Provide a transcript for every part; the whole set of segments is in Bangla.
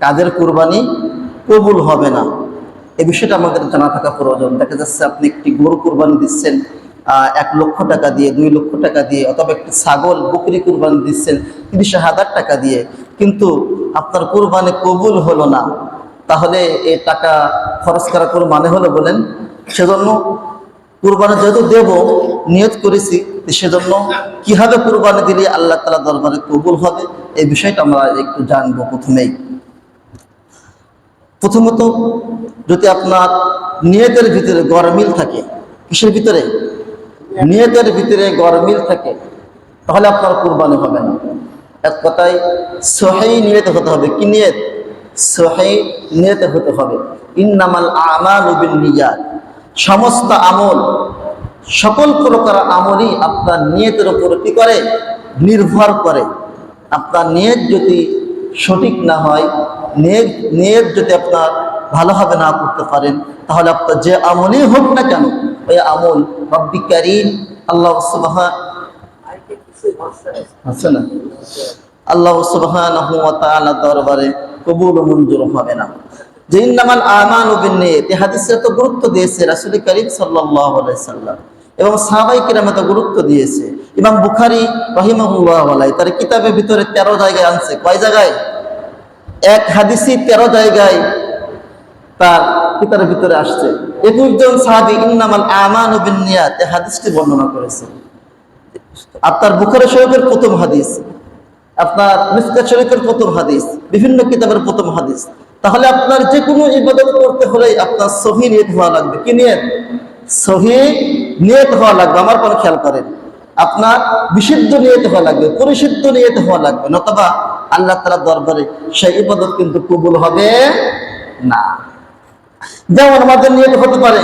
কাদের কোরবানি কবুল হবে না। এই বিষয়টা আমাদের জানা থাকা প্রয়োজন। দেখা যাচ্ছে আপনি একটি গরু কোরবানি দিচ্ছেন এক লক্ষ টাকা দিয়ে, দুই লক্ষ টাকা দিয়ে, অথবা একটি ছাগল বকরি কোরবানি দিচ্ছেন, তিরিশ হাজার টাকা দিয়ে, কিন্তু আপনার কোরবানি কবুল হলো না। তাহলে এই টাকা খরচ করা কোনো মানে হলো বলেন? সেজন্য কুরবানি যেহেতু দেব, নিয়ত করেছি সেজন্য কীভাবে কুরবানি দিলে আল্লাহ তালা দরবারে কবুল হবে এই বিষয়টা আমরা একটু জানব প্রথমেই। প্রথমত, যদি আপনার নিয়তের ভিতরে গরমিল থাকে, কিসের ভিতরে? নিয়তের ভিতরে গরমিল থাকে, তাহলে আপনার কুরবানি হবে না। এক কথায় সহাই নিয়তে হতে হবে। কি নিয়ত? সহাই নিয়তে হতে হবে। ইন্নামাল আমাল বিন নিয়াত। সমস্ত আমল, সকল প্রকার আমলই আপনার নিয়তের উপর কি করে? নির্ভর করে। আপনার নিয়ত যদি সঠিক না হয় নিয়ত যদি আপনার ভালোভাবে না করতে পারেন, তাহলে আপনার যে আমলই হোক না কেন, ওই আমল রব্বি কারিম, আল্লাহ আছে না? আল্লাহ দরবারে কবুল মঞ্জুর হবে না। আমানু গুরুত্ব দিয়েছে রাসূল করিম আলাইহি সাল্লাম এবং সাহাবাই গুরুত্ব দিয়েছে। ইমাম বুখারী রাহিমাহুল্লাহ তার কিতাবের ভিতরে 13 জায়গায় আনছে। কয় জায়গায়? এক হাদিসই 13 জায়গায় তার কিতাবের ভিতরে আসছে। একুশ জন সাহাবী, ইন্নামাল আমানু বিন্নিয়াত এই হাদিসটি বর্ণনা করেছে। আপনার বুখারি শরীফের প্রথম হাদিস, আপনার মিসকাত শরীফের প্রথম হাদিস, বিভিন্ন কিতাবের প্রথম হাদিস। তাহলে আপনার যে কোনো ইবাদত করতে হলেই আপনার সহি নিয়ত হওয়া লাগবে। কি নিয়ত? সহি নিয়ত হওয়া লাগবে, আমার কোনো খেয়াল করেন। আপনার বিশুদ্ধ নিয়ত হওয়া লাগবে, পরিশুদ্ধ নিয়ত হওয়া লাগবে, নতবা আল্লাহ তালা দরবারে সেই ইবাদত কিন্তু কবুল হবে না। যেমন আমাদের নিয়ত হতে পারে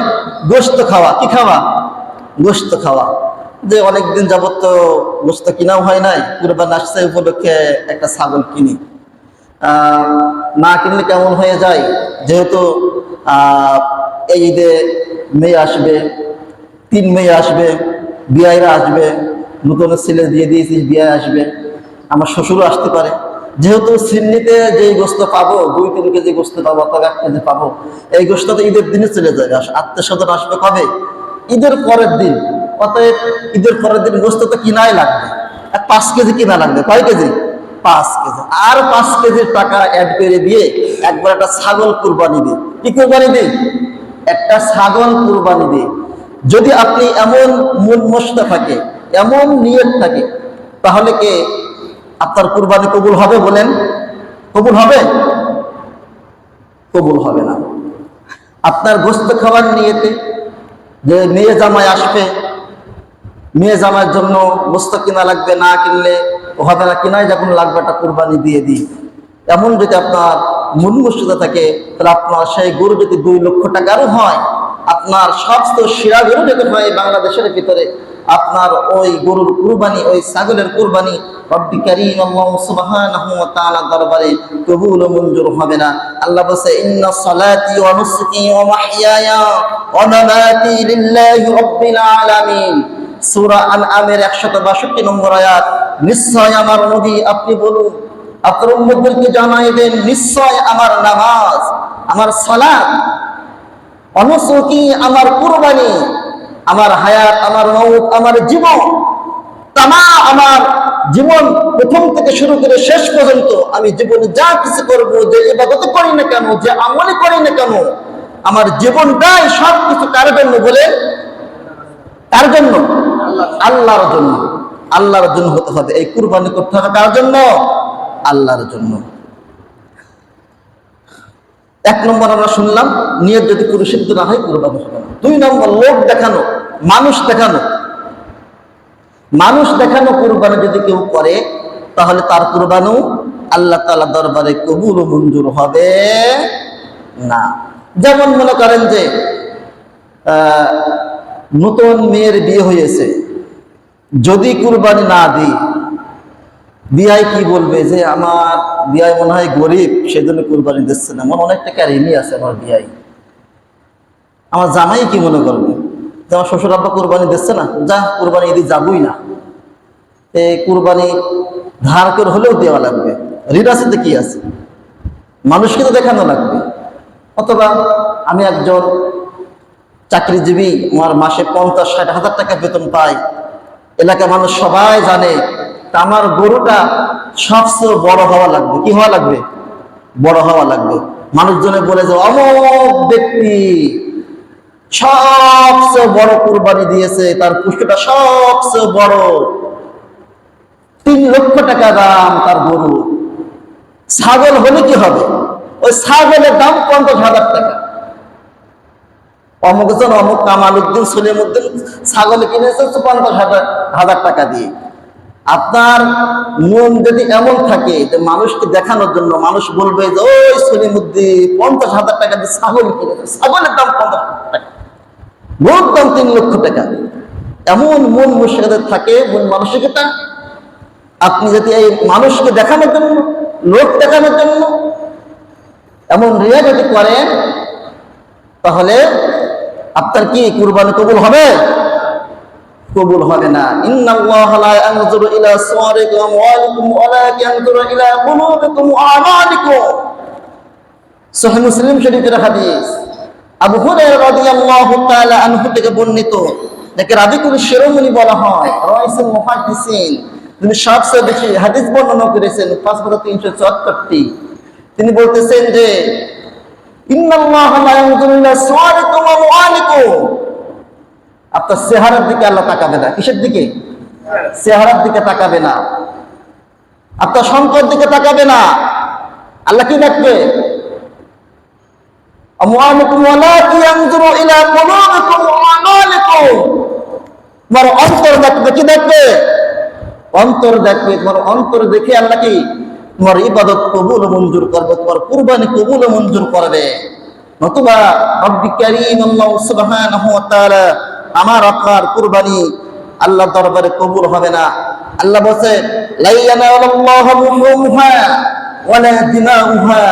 গোস্ত খাওয়া। কি খাওয়া? গোস্ত খাওয়া। যে অনেকদিন যাবত তো গোস্ত কিনাও হয় নাই, কুরবান আসছে উপলক্ষে একটা ছাগল কিনি। না কিনলে কেমন হয়ে যায়? যেহেতু এই ঈদে মেয়ে আসবে, তিন মেয়ে আসবে, বিয়াইরা আসবে, নতুন ছেলে দিয়ে দিয়েছিস বিয়ে আসবে। আমার শ্বশুরও আসতে পারে। যেহেতু সিন্নিতে যেই গোস্ত পাবো, দুই তিন কেজি গোস্ত পাবো অথবা এক কেজি পাবো, এই গোস্ত তো ঈদের দিনে চলে যাবে আত্মীয় স্বজন আসবে কবে? ঈদের পরের দিন। অতএব ঈদের পরের দিন গোস্ত তো কিনাই লাগবে। পাঁচ কেজি কিনা লাগবে? কয় কেজি? পাঁচ কেজি। আর পাঁচ কেজির টাকা অ্যাড করে দিয়ে একবার একটা ছাগল কুরবানি দিই কি কুরবানি দিই একটা ছাগল কুরবানি দিই যদি আপনি এমন মন মস্ত থাকে, এমন নিয়ত থাকে, তাহলে কি? আপনার কুরবানি কবুল হবে বলেন? কবুল হবে? কবুল হবে না। আপনার গোস্ত খাওয়ার নিয়েতে যে মেয়ে জামাই আসবে, মেয়ে জামাইয়ের জন্য গোস্ত কিনা লাগবে, না কিনলে হবে না কিনাই যখন লাগবে একটা কুরবানি দিয়ে দিই। এমন যদি আপনার মন মুর্শিদা থাকে, তাহলে আপনার সেই গরু যদি দুই লক্ষ টাকারও হয়, আপনার সমস্ত শিরা গরু যদি হয় বাংলাদেশের ভিতরে আপনার ওই গরুর কুরবানি, ওই ছাগলের কুরবানি দরবারে ও মঞ্জুর হবে না। আল্লাহ বলে ইন্না সালাতি ওয়া নুসুকি ওয়া মাহইয়ায়া ওয়া মামাতি লিল্লাহি রাব্বিল আলামিন। সূরা আনআমের 162 নম্বর আমার আপনি বলুন, আপনার জানাই দেন, নিশ্চয় আমার নামাজ, আমার সালাত আমার কুরবানি। আমার হায়াত, আমার মৌত আমার জীবন, তামা আমার জীবন প্রথম থেকে শুরু করে শেষ পর্যন্ত আমি জীবনে যা কিছু করব, যে ইবাদত করি না কেন, যে আমলে করি না কেন, আমার জীবনটাই সব কিছু কার জন্য বলে? কার জন্য? আল্লাহর জন্য। আল্লাহর জন্য হতে হবে। এই কুরবানি করতে হবে কার জন্য? আল্লাহর জন্য। এক নম্বর আমরা শুনলাম, নিয়ত যদি পুরুষিদ্ধ না হয়, কুরবানি হবে না। দুই নম্বর লোক দেখানো, মানুষ দেখানো। মানুষ দেখানো কুরবানি যদি কেউ করে, তাহলে তার কুরবানও আল্লাহ তালা দরবারে কবুল মঞ্জুর হবে না। যেমন মনে করেন যে নতুন মেয়ের বিয়ে হয়েছে। যদি কুরবানি না দিই বিয়াই কি বলবে যে আমার বিয়াই মনে হয় গরিব, সেজন্য কুরবানি দিচ্ছে না। মনে অনেক টাকা ঋণই আছে আমার বিয়াই আমার জামাই কি মনে করবে? যে আমার শ্বশুর আব্বা কুরবানি দিচ্ছে না? যা, কুরবানি এদিকে যাবই না। এই কুরবানি ধার করে হলেও দেওয়া লাগবে। ঋণ আছে তো কি আছে? মানুষকে তো দেখানো লাগবে। অথবা আমি একজন চাকরিজীবী, আমার মাসে পঞ্চাশ, ষাট হাজার টাকা বেতন পাই। এলাকার মানুষ সবাই জানে আমার গরুটা সবচেয়ে বড় হওয়া লাগবে। কি হওয়া লাগবে? বড় হওয়া লাগবে। মানুষজনে বলে যে, অমক ব্যক্তি সবচেয়ে বড় কুরবানি দিয়েছে, তার পুষ্টিটা সবচেয়ে বড়। তিন লক্ষ টাকা দাম তার গরু। ছাগল হলে কি হবে? ওই ছাগলের দাম পঞ্চাশ হাজার টাকা। অমুক জন অমুক কামাল উদ্দিন সলিম উদ্দিন ছাগল কিনেছে পঞ্চাশ হাজার হাজার টাকা দিয়ে। আপনার মন যদি এমন থাকে যে মানুষকে দেখানোর জন্য মানুষ বলবে যে, ওই সলিম উদ্দিন পঞ্চাশ হাজার টাকা দিয়ে ছাগল কিনেছে। ছাগলের দাম পঞ্চাশ হাজার টাকা। গরুর দাম তিন লক্ষ টাকা। এমন মন মুর্শিদাদের থাকে, মন মানসিকতা। আপনি যদি এই মানুষকে দেখানোর জন্য, লোক দেখানোর জন্য এমন রিয়া যদি করেন, তাহলে আপনার কি কুরবানি কবুল হবে? কবুল হবে না। আমালিকুম। মুসলিম শরীফের হাদিস। আবু হুরায়রা রাদিয়াল্লাহু তাআলা আনহু থেকে বর্ণিত। যাকে রাবিকুল শিরোমণি বলা হয়, রাইসুল মুহাদ্দিসিন। তিনি সবচেয়ে বেশি হাদিস বর্ণনা করেছেন, পাঁচ হাজার তিনশো চুয়াত্তরটি। তিনি বলতেছেন যে, ইন্নাল্লাহ লা ইয়ানজুরু ইলা সুওয়ারিকুম ওয়া আমওয়ালিকুম তো সেহারের দিকে আল্লাহ তাকাবে না। কিসের দিকে? সেহারের দিকে তাকাবে না। আপনার সম্পদ দিকে তাকাবে না। আল্লাহ কি দেখবে তোমার অন্তর দেখবে, কি দেখবে? অন্তর দেখবে, তোমার অন্তর দেখে আল্লাহ কি? তোমার ইবাদত কবুল মঞ্জুর করবে, তোমার কুরবানি কবুল মঞ্জুর করবে। নতুবা রব্বি করিম আল্লাহ সুবহানাহু ওয়া তাআলা আমার আপনার কুরবানি আল্লাহ দরবারে কবুল হবে না। আল্লাহ বলছে লা ইয়ানালাল্লাহু লুহুমহা ওয়ালা দিমাউহা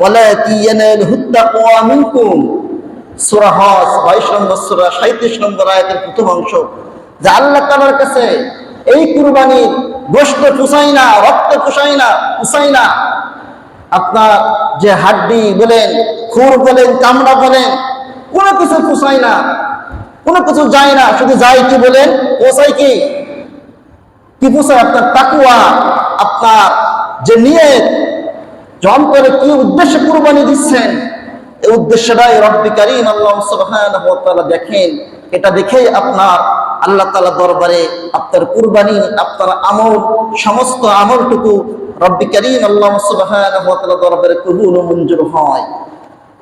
ওয়ালাকিন ইয়ানালুহু তাকওয়া মিনকুম। সূরা হজ 22 নম্বর, সূরা 37 নম্বর আয়াতের অংশ। যে আল্লাহ কাছে এই না, রক্ত না না। আপনার যে হাড্ডি বলেন, খুর বলেন চামড়া বলেন, কোনো কিছু পুষাই না। কোনো কিছু যায় না, শুধু যায় কি বলেন পোষাই কি? কি পোষায় আপনার তাকুয়া আপনার যে নিয়ে জন করে কি উদ্দেশ্যে কুরবানি দিচ্ছেন, এই উদ্দেশ্যটাই রব্বি কারীম আল্লাহ সুবহানাহু দেখেন। এটা দেখেই আপনার আল্লাহ তাআলা দরবারে আপনার কুরবানি, আপনার আমল, সমস্ত আমলটুকু রব্বি কারীম আল্লাহ সুবহানাহু দরবারে কবুল ও মঞ্জুর হয়।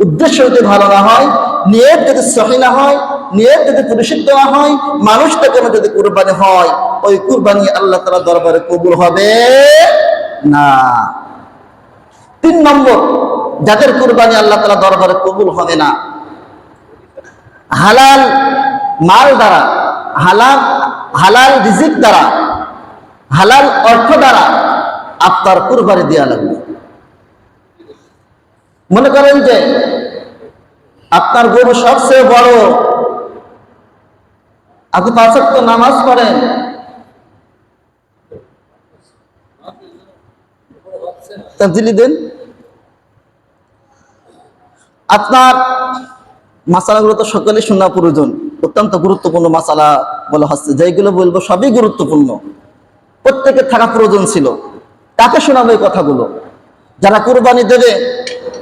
উদ্দেশ্য যদি ভালো না হয়, নিয়ত যদি সহি না হয় নিয়ত যদি পরিশুদ্ধ না হয়, মানুষটা কোনো যদি কুরবানি হয়, ওই কুরবানি আল্লাহ তাআলা দরবারে কবুল হবে না। তিন নম্বর, যাদের কুরবানি আল্লাহ তালা দরবারে কবুল হবে না, হালাল মাল দ্বারা, হালাল হালাল রিজিক দ্বারা, হালাল অর্থ দ্বারা আপনার কুরবানি দেওয়া লাগবে। মনে করেন যে, আপনার গরু সবচেয়ে বড় আপনি পাঁচক্ত নামাজ পড়েন। তাবদিলি দেন। আপনার মাসালাগুলো তো সকলে শোনা প্রয়োজন। অত্যন্ত গুরুত্বপূর্ণ মাসালা বলা হচ্ছে। যেগুলো বলব সবই গুরুত্বপূর্ণ। প্রত্যেকের থাকা প্রয়োজন ছিল। কাকে শোনাবো এই কথাগুলো? যারা কোরবানি দেবে,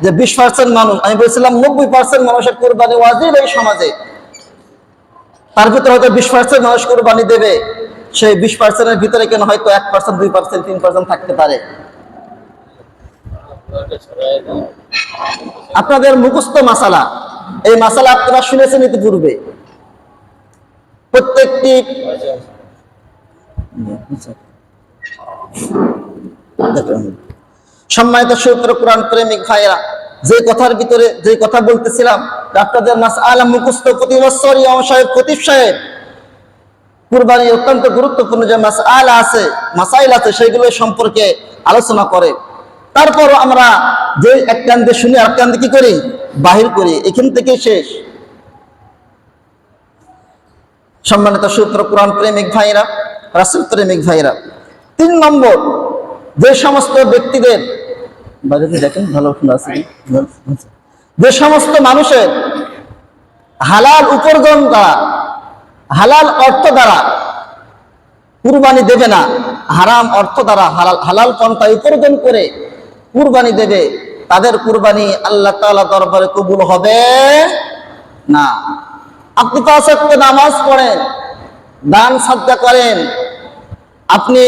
যে বিশ পার্সেন্ট মানুষ, আমি বলছিলাম নব্বই পার্সেন্ট মানুষের কোরবানি ওয়াজিব এই সমাজে। তার ভিতরে হয়তো বিশ পার্সেন্ট মানুষ কোরবানি দেবে। সেই বিশ পার্সেন্টের ভিতরে কেন হয়তো এক পার্সেন্ট দুই পার্সেন্ট তিন পার্সেন্ট থাকতে পারে? আপনাদের মুখস্থ মাসালা। এই মাসালা আপনারা শুনেছেন ইতিপূর্বে। প্রত্যেকটি সম্মানিত সূত্র কোরআন প্রেমিক ভাইরা যে কথার ভিতরে, যে কথা বলতেছিলাম আপনাদের মাস আলম মুখস্থ বছর ইমাম সাহেব প্রতীপ সাহেব। কুরবানি অত্যন্ত গুরুত্বপূর্ণ যে মাস আল আছে, মাসাইল আছে, সেগুলো সম্পর্কে আলোচনা করে। তারপর আমরা যে এক কান্দে শুনে আর কান্দে কি করি? বাহির করি, এখান থেকে শেষ। সম্মানিত সূত্র কোরআন প্রেমিক ভাইরা, রাসুল প্রেমিক ভাইরা, তিন নম্বর, যে সমস্ত ব্যক্তিদের, বাইরে দেখেন, ভালো আছে? যে সমস্ত মানুষের হালাল উপার্জন দ্বারা, হালাল অর্থ দ্বারা কুরবানি দেবে না, হারাম অর্থ দ্বারা হালাল হালাল পন্থা উপার্জন করে কুরবানি দেবে, তাদের কুরবানি আল্লাহ তাআলা দরবারে কবুল হবে না। আপনি পাঁচ ওয়াক্ত নামাজ পড়েন, দান সাদ্দা করেন, আপনি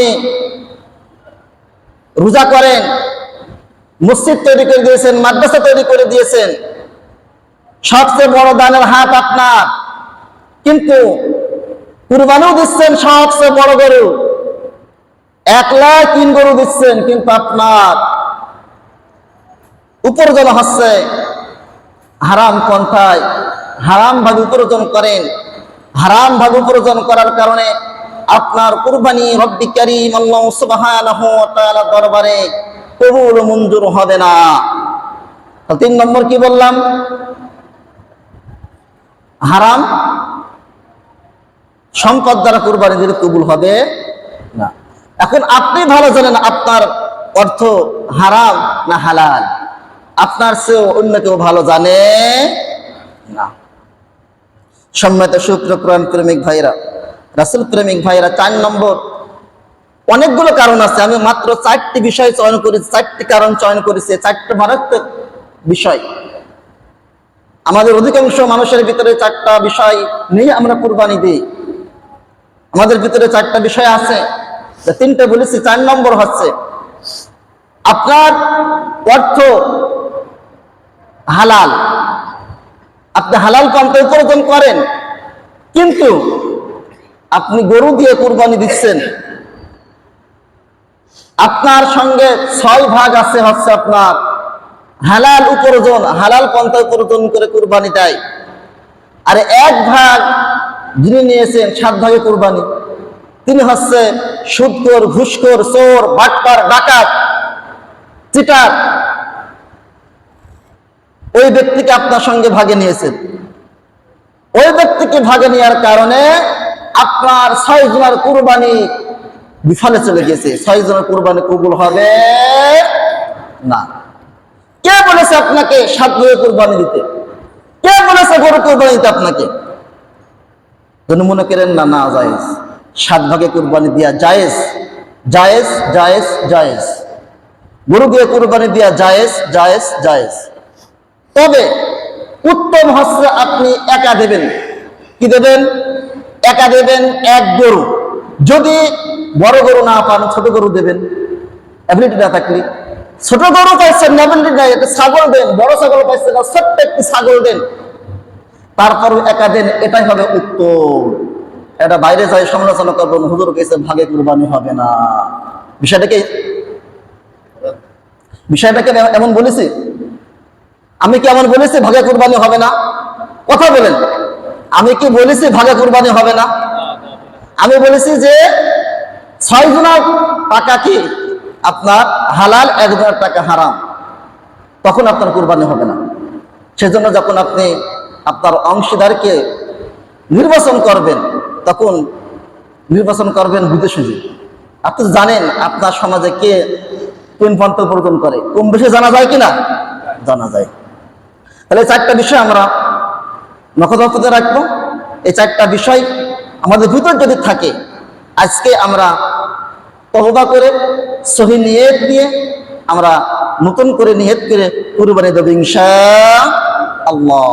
রোজা করেন মসজিদ তৈরি করে দিয়েছেন, মাদ্রাসা তৈরি করে দিয়েছেন। সবচেয়ে বড় দানের হাত আপনার। কিন্তু কুরবানিও দিচ্ছেন সবচেয়ে বড় গরু। এক লাখ তিন গরু দিচ্ছেন, কিন্তু আপনার উপার্জন হচ্ছে হারাম পন্থায়। হারাম ভাবে উপার্জন করেন। হারাম ভাবে উপার্জন করার কারণে আপনার কুরবানি রব্বি কারীম আল্লাহ সুবহানাহু ওয়া তাআলা দরবারে কবুল মঞ্জুর হবে না। তিন নম্বর কি বললাম? হারাম? সম্পদ দ্বারা কুরবানি দিলে কবুল হবে না। এখন আপনি ভালো জানেন আপনার অর্থ হারাম না হালাল। আপনার চেয়েও অন্য কেউ ভালো জানে না। সম্মত শুক্র প্রেমিক ভাইরা, রাসুল প্রেমিক ভাইরা, চার নম্বর অনেকগুলো কারণ আছে। আমি মাত্র চারটি বিষয় চয়ন করেছি, চারটি কারণ চয়ন করেছি, চারটি মারাত্মক বিষয়। আমাদের অধিকাংশ মানুষের ভিতরে চারটা বিষয় নিয়ে আমরা কুরবানি দিই। আমাদের ভিতরে চারটা বিষয় আছে। তিনটে বলেছি, চার নম্বর হচ্ছে, আপনার অর্থ হালাল। আপনি হালাল পন্থা উপার্জন করেন, কিন্তু আপনি গরু দিয়ে কুরবানি দিচ্ছেন। আপনার সঙ্গে ছয় ভাগ আছে হচ্ছে আপনার হালাল উপার্জন, হালাল পন্থা উপার্জন করে কুরবানি দেয়। আর এক ভাগ যিনি নিয়েছেন, সাত ভাগে কুরবানি। তিনি হচ্ছে সুদকর ঘুষখোর চোর, বাটপার, ডাকাত, চিটার। ওই ব্যক্তিকে আপনার সঙ্গে ভাগে নিয়েছেন। ওই ব্যক্তিকে ভাগে নেওয়ার কারণে আপনার ছয় জনের কুরবানি বিফলে চলে গেছে ছয় জনের কুরবানি কবুল হবে? না। কে বলেছে আপনাকে সাত ভাগে কোরবানি দিতে? কে বলেছে গরু কোরবানি দিতে আপনাকে? মনে করেন না না, জায়েজ। সাত ভাগে কোরবানি দিয়া জায়েজ জায়েজ জায়েজ জায়েজ। গরু দিয়ে কুরবানি দিয়া জায়েজ জায়েজ জায়েজ। তবে উত্তম হচ্ছে আপনি একা দেবেন। কি দেবেন? একা দেবেন এক গরু। যদি বড় গরু না পান, ছোট গরু দেবেন। অ্যাবিলিটি না থাকলে। ছোট গরু পাইছেন অ্যাবিলিটি নাই একটা ছাগল দেন, বড় ছাগল পাইছেন, না, ছোট্ট একটি ছাগল দেন। তারপরও একা দেন, এটাই হবে উত্তম। এটা বাইরে যাই সমালোচনা করবেন, হুজুর কেসে ভাগে কুরবানি হবে না। বিষয়টাকে বিষয়টাকে এমন বলেছি? আমি কি এমন বলেছি, ভাগে কুরবানি হবে না? কথা বলেন। আমি কি বলেছি, ভাগে কুরবানি হবে না? আমি বলেছি যে ছয় জনের টাকা কি? আপনার হালাল এক জনের টাকা হারাম। তখন আপনার কোরবানি হবে না। সেজন্য যখন আপনি আপনার অংশীদারকে নির্বাচন করবেন, তখন নির্বাচন করবেন বুঝে আপনি জানেন আপনার সমাজে কে কোন পন্থ প্রদান করে। কম বেশি জানা যায় কিনা? জানা যায়। তাহলে চারটা বিষয় আমরা নখদফতে রাখব। এই চারটা বিষয় আমাদের ভিতর যদি থাকে, আজকে আমরা তহবা করে, সহি নিয়ত নিয়ে আমরা নতুন করে নিয়ত করে কুরবানি দেবো ইনশা আল্লাহ।